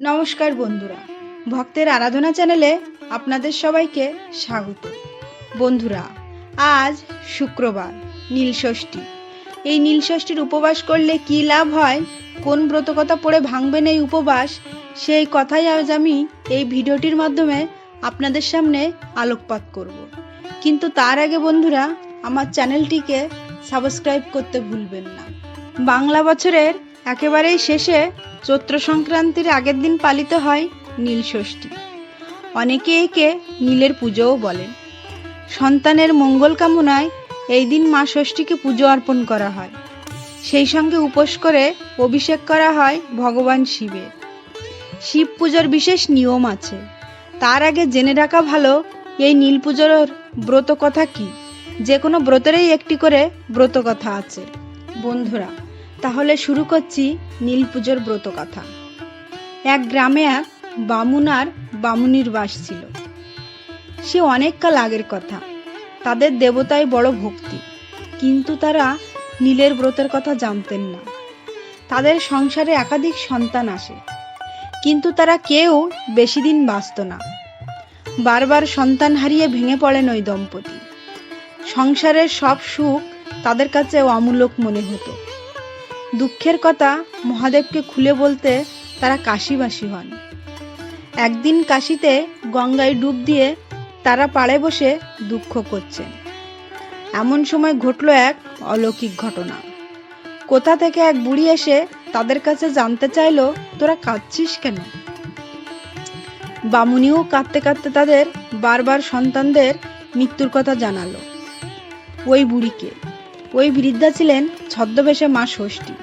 নমস্কার বন্ধুরা। ভক্তের আরাধনা চ্যানেলে আপনাদের সবাইকে স্বাগত। বন্ধুরা, আজ শুক্রবার নীলষষ্ঠী এই নীলষষ্ঠীর উপবাস করলে কি লাভ হয়, কোন ব্রতকথা পড়ে ভাঙবেন এই উপবাস, সেই কথাই আজ আমি এই ভিডিওটির মাধ্যমে আপনাদের সামনে আলোকপাত করব। কিন্তু তার আগে বন্ধুরা, আমার চ্যানেলটিকে সাবস্ক্রাইব করতে ভুলবেন না। বাংলা বছরের একেবারেই শেষে চৈত্র সংক্রান্তির আগের দিন পালিত হয় নীল ষষ্ঠী। অনেকে একে নীলের পুজোও বলেন সন্তানের মঙ্গল কামনায় এই দিন মা ষষ্ঠীকে পুজো অর্পণ করা হয়। সেই সঙ্গে উপোস করে অভিষেক করা হয় ভগবান শিবের। শিব পুজোর বিশেষ নিয়ম আছে। তার আগে জেনে রাখা ভালো, এই নীল পুজোর ব্রত কথা কি? যে কোনো ব্রতেরই একটি করে ব্রত কথা আছে। বন্ধুরা তাহলে শুরু করছি নীল পুজোর ব্রত কথা এক গ্রামে এক বামুন আর বামুনির বাস ছিল। সে অনেক কাল আগের কথা। তাদের দেবতায় বড় ভক্তি। কিন্তু তারা নীলের ব্রতের কথা জানতেন না। তাদের সংসারে একাধিক সন্তান আসে। কিন্তু তারা কেউ বেশি দিন বাঁচত না। বারবার সন্তান হারিয়ে ভেঙে পড়েন ওই দম্পতি। সংসারের সব সুখ তাদের কাছে অমূলক মনে হতো। দুঃখের কথা মহাদেবকে খুলে বলতে তারা কাশিবাসী হন। একদিন কাশিতে গঙ্গায় ডুব দিয়ে তারা পাড়ে বসে দুঃখ করছেন। এমন সময় ঘটল এক অলৌকিক ঘটনা। কোথা থেকে এক বুড়ি এসে তাদের কাছে জানতে চাইলো, তোরা কাঁদছিস কেন? বামুনিও কাঁদতে কাঁদতে তাদের বারবার সন্তানদের মৃত্যুর কথা জানালো। ওই বুড়িকে ওই বৃদ্ধা ছিলেন ছদ্মবেশে মা ষষ্ঠী।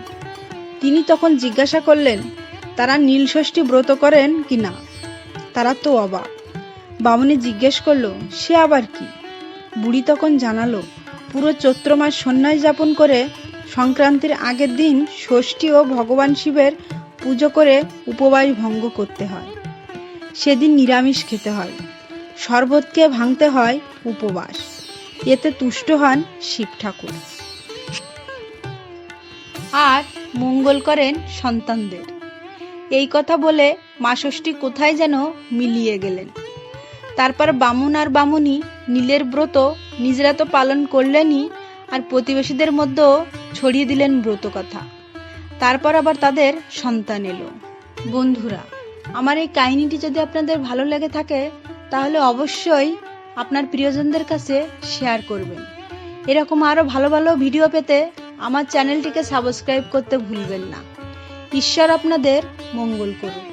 তিনি তখন জিজ্ঞাসা করলেন, তারা নীল ষষ্ঠী ব্রত করেন কি না? তারা তো অবাক। বামুনি জিজ্ঞেস করল, সে আবার কি? বুড়ি তখন জানালো, পুরো চৈত্র মাস সন্ন্যাস যাপন করে সংক্রান্তির আগের দিন ষষ্ঠী ও ভগবান শিবের পুজো করে উপবাস ভঙ্গ করতে হয়। সেদিন নিরামিষ খেতে হয়। শরবতকে ভাঙতে হয় উপবাস। এতে তুষ্ট হন শিব ঠাকুর। আর মঙ্গল করেন সন্তানদের। এই কথা বলে মা ষষ্ঠী কোথায় যেন মিলিয়ে গেলেন। তারপর বামুন আর বামুনি নীলের ব্রত নিজেরা তো পালন করলেনই আর প্রতিবেশীদের মধ্যেও ছড়িয়ে দিলেন ব্রত কথা। তারপর আবার তাদের সন্তান এলো। বন্ধুরা, আমার এই কাহিনীটি যদি আপনাদের ভালো লেগে থাকে, তাহলে অবশ্যই আপনার প্রিয়জনদের কাছে শেয়ার করবেন। এরকম আরও ভালো ভালো ভিডিও পেতে আমার চ্যানেলটিকে সাবস্ক্রাইব করতে ভুলবেন না। ঈশ্বর আপনাদের মঙ্গল করুন।